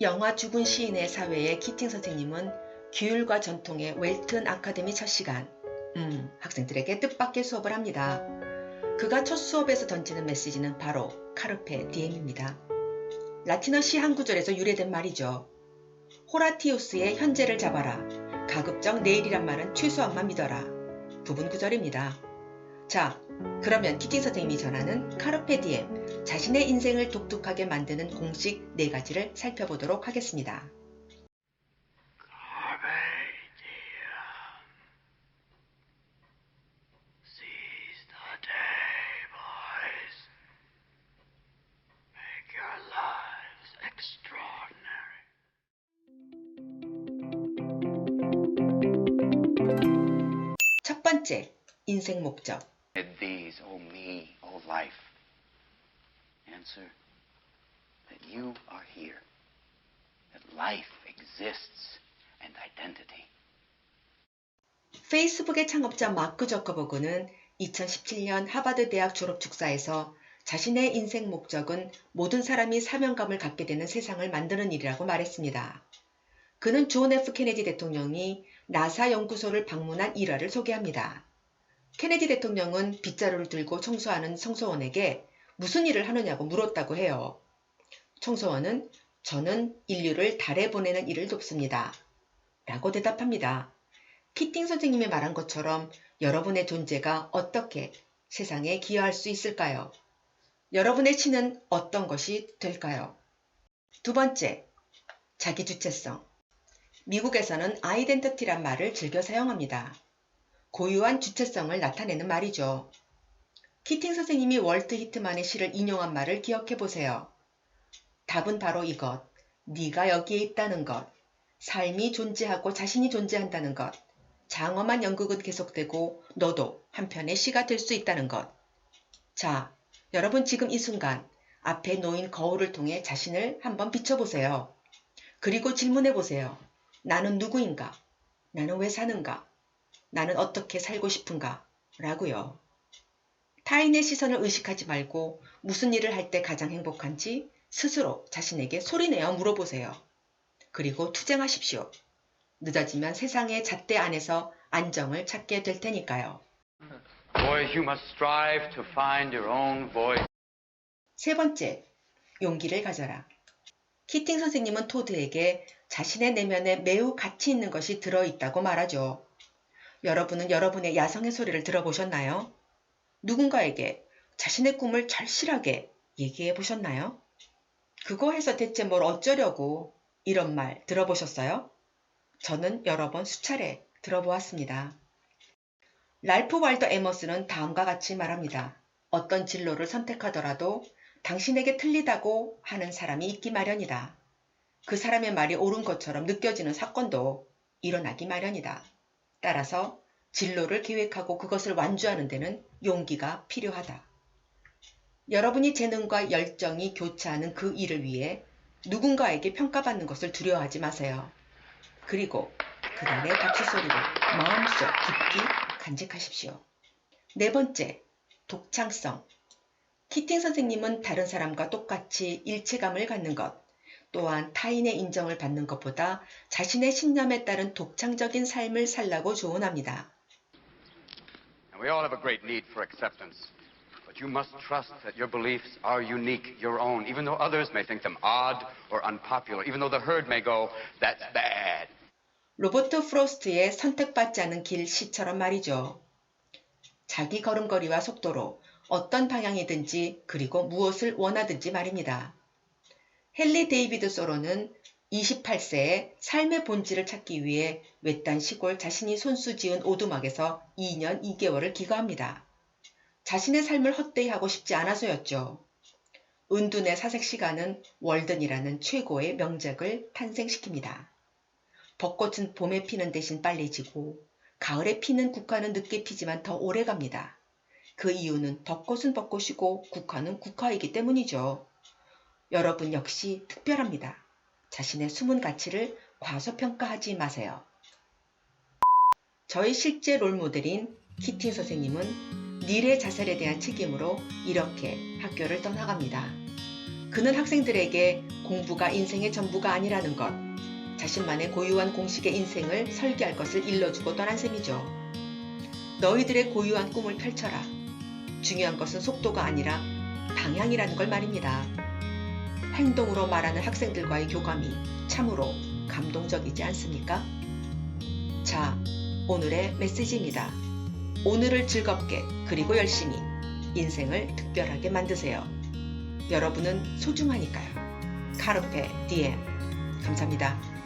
영화 죽은 시인의 사회의 키팅 선생님은 규율과 전통의 웰튼 아카데미 첫 시간, 음, 학생들에게 뜻밖의 수업을 합니다. 그가 첫 수업에서 던지는 메시지는 바로 카르페 디엠입니다. 라틴어 시 한 구절에서 유래된 말이죠. 호라티우스의 현재를 잡아라. 가급적 내일이란 말은 최소한만 믿어라. 부분 구절입니다. 자, 그러면 키팅 선생님이 전하는 카르페 디엠, 자신의 인생을 독특하게 만드는 공식 네 가지를 살펴보도록 하겠습니다. 첫 번째, 인생 목적. Answer that you are here, that life exists, and identity. 페이스북의 창업자 마크 저커버그는 2017년 하버드 대학 졸업 축사에서 자신의 인생 목적은 모든 사람이 사명감을 갖게 되는 세상을 만드는 일이라고 말했습니다. 그는 존 F 케네디 대통령이 나사 연구소를 방문한 일화를 소개합니다. 케네디 대통령은 빗자루를 들고 청소하는 청소원에게 무슨 일을 하느냐고 물었다고 해요. 청소원은 저는 인류를 달에 보내는 일을 돕습니다. 라고 대답합니다. 키팅 선생님이 말한 것처럼 여러분의 존재가 어떻게 세상에 기여할 수 있을까요? 여러분의 치는 어떤 것이 될까요? 두 번째, 자기 주체성. 미국에서는 아이덴티티란 말을 즐겨 사용합니다. 고유한 주체성을 나타내는 말이죠. 키팅 선생님이 월트 히트만의 시를 인용한 말을 기억해 보세요. 답은 바로 이것. 네가 여기에 있다는 것. 삶이 존재하고 자신이 존재한다는 것. 장엄한 연극은 계속되고 너도 한편의 시가 될 수 있다는 것. 자, 여러분 지금 이 순간 앞에 놓인 거울을 통해 자신을 한번 비춰보세요. 그리고 질문해 보세요. 나는 누구인가? 나는 왜 사는가? 나는 어떻게 살고 싶은가? 라고요. 타인의 시선을 의식하지 말고 무슨 일을 할 때 가장 행복한지 스스로 자신에게 소리내어 물어보세요. 그리고 투쟁하십시오. 늦어지면 세상의 잣대 안에서 안정을 찾게 될 테니까요. Boys. 세 번째, 용기를 가져라. 키팅 선생님은 토드에게 자신의 내면에 매우 가치 있는 것이 들어있다고 말하죠. 여러분은 여러분의 야성의 소리를 들어보셨나요? 누군가에게 자신의 꿈을 절실하게 얘기해 보셨나요? 그거 해서 대체 뭘 어쩌려고 이런 말 들어보셨어요? 저는 여러 번 수차례 들어보았습니다. 랄프 waldo 에머스는 다음과 같이 말합니다. 어떤 진로를 선택하더라도 당신에게 틀리다고 하는 사람이 있기 마련이다. 그 사람의 말이 옳은 것처럼 느껴지는 사건도 일어나기 마련이다. 따라서 진로를 계획하고 그것을 완주하는 데는 용기가 필요하다. 여러분이 재능과 열정이 교차하는 그 일을 위해 누군가에게 평가받는 것을 두려워하지 마세요. 그리고 그날의 박수 소리를 마음속 깊이 간직하십시오. 네 번째, 독창성. 키팅 선생님은 다른 사람과 똑같이 일체감을 갖는 것, 또한 타인의 인정을 받는 것보다 자신의 신념에 따른 독창적인 삶을 살라고 조언합니다. And we all have a great need for acceptance. But you must trust that your beliefs are unique, your own, even though others may think them odd or unpopular, even though the herd may go, that's bad. 로버트 프로스트의 선택받지 않은 길 시처럼 말이죠. 자기 걸음걸이와 속도로 어떤 방향이든지 그리고 무엇을 원하든지 말입니다. 헨리 데이비드 소로는 28세에 삶의 본질을 찾기 위해 외딴 시골 자신이 손수 지은 오두막에서 2년 2개월을 기거합니다. 자신의 삶을 헛되이 하고 싶지 않아서였죠. 은둔의 사색 시간은 월든이라는 최고의 명작을 탄생시킵니다. 벚꽃은 봄에 피는 대신 빨리 지고 가을에 피는 국화는 늦게 피지만 더 오래 갑니다. 그 이유는 벚꽃은 벚꽃이고 국화는 국화이기 때문이죠. 여러분 역시 특별합니다. 자신의 숨은 가치를 과소평가하지 마세요. 저의 실제 롤모델인 키팅 선생님은 닐의 자살에 대한 책임으로 이렇게 학교를 떠나갑니다. 그는 학생들에게 공부가 인생의 전부가 아니라는 것, 자신만의 고유한 공식의 인생을 설계할 것을 일러주고 떠난 셈이죠. 너희들의 고유한 꿈을 펼쳐라. 중요한 것은 속도가 아니라 방향이라는 걸 말입니다. 행동으로 말하는 학생들과의 교감이 참으로 감동적이지 않습니까? 자, 오늘의 메시지입니다. 오늘을 즐겁게 그리고 열심히 인생을 특별하게 만드세요. 여러분은 소중하니까요. 카르페 디엠 감사합니다.